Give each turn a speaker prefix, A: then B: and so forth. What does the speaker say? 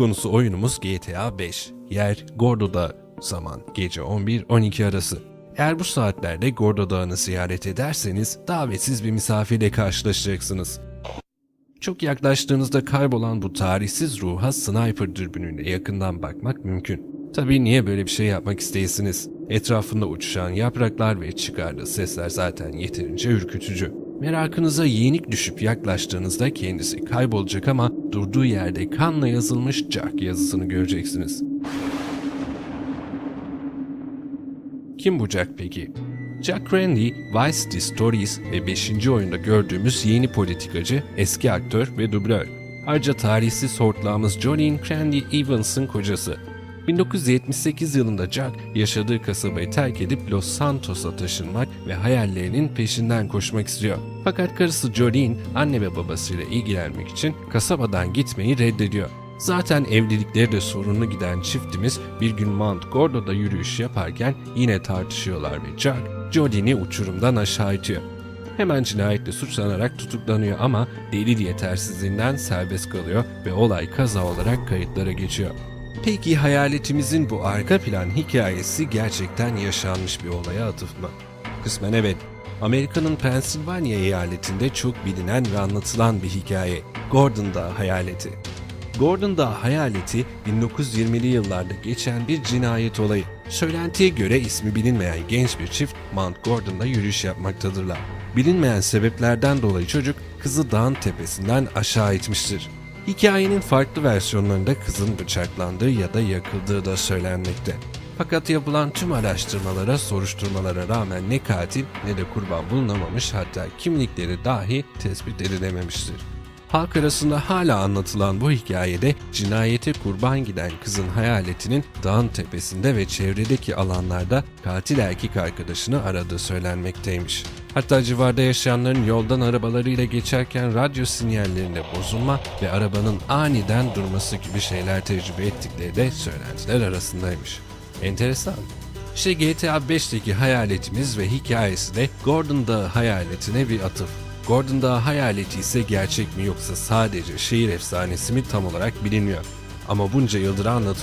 A: Konusu oyunumuz GTA 5. Yer Gordo Dağı. Zaman gece 11-12 arası. Eğer bu saatlerde Gordo Dağı'nı ziyaret ederseniz davetsiz bir misafirle karşılaşacaksınız. Çok yaklaştığınızda kaybolan bu tarihsiz ruha sniper dürbünüyle yakından bakmak mümkün. Tabii niye böyle bir şey yapmak isteyesiniz? Etrafında uçuşan yapraklar ve çıkardığı sesler zaten yeterince ürkütücü. Merakınıza yenik düşüp yaklaştığınızda kendisi kaybolacak ama durduğu yerde kanla yazılmış Jack yazısını göreceksiniz. Kim bu Jack peki? Jack Randy, Vice City Stories ve 5. oyunda gördüğümüz yeni politikacı, eski aktör ve dublör. Ayrıca tarihsiz hortlağımız Jolene Crandy Evans'ın kocası. 1978 yılında Jack yaşadığı kasabayı terk edip Los Santos'a taşınmak ve hayallerinin peşinden koşmak istiyor. Fakat karısı Jolene anne ve babasıyla ilgilenmek için kasabadan gitmeyi reddediyor. Zaten evlilikleri de sorunlu giden çiftimiz bir gün Mount Gordo'da yürüyüş yaparken yine tartışıyorlar ve Jack, Jolene'i uçurumdan aşağı itiyor. Hemen cinayetle suçlanarak tutuklanıyor ama delil yetersizliğinden serbest kalıyor ve olay kaza olarak kayıtlara geçiyor. Peki hayaletimizin bu arka plan hikayesi gerçekten yaşanmış bir olaya atıf mı? Kısmen evet. Amerika'nın Pennsylvania eyaletinde çok bilinen ve anlatılan bir hikaye. Gordon Dağı hayaleti. Gordon Dağı hayaleti 1920'li yıllarda geçen bir cinayet olayı. Söylentiye göre ismi bilinmeyen genç bir çift Mount Gordon'da yürüyüş yapmaktadırlar. Bilinmeyen sebeplerden dolayı çocuk kızı dağın tepesinden aşağı itmiştir. Hikayenin farklı versiyonlarında kızın bıçaklandığı ya da yakıldığı da söylenmekte. Fakat yapılan tüm araştırmalara, soruşturmalara rağmen ne katil ne de kurban bulunamamış hatta kimlikleri dahi tespit edilememiştir. Halk arasında hala anlatılan bu hikayede cinayete kurban giden kızın hayaletinin dağın tepesinde ve çevredeki alanlarda katil erkek arkadaşını aradığı söylenmekteymiş. Hatta civarda yaşayanların yoldan arabalarıyla geçerken radyo sinyallerinde bozulma ve arabanın aniden durması gibi şeyler tecrübe ettikleri de söylentiler arasındaymış. Enteresan. İşte GTA 5'teki hayaletimiz ve hikayesi de Gordon Dağı hayaletine bir atıf. Gordon Dağı hayaleti ise gerçek mi yoksa sadece şehir efsanesi mi tam olarak bilinmiyor. Ama bunca yıldır anlatılıyor.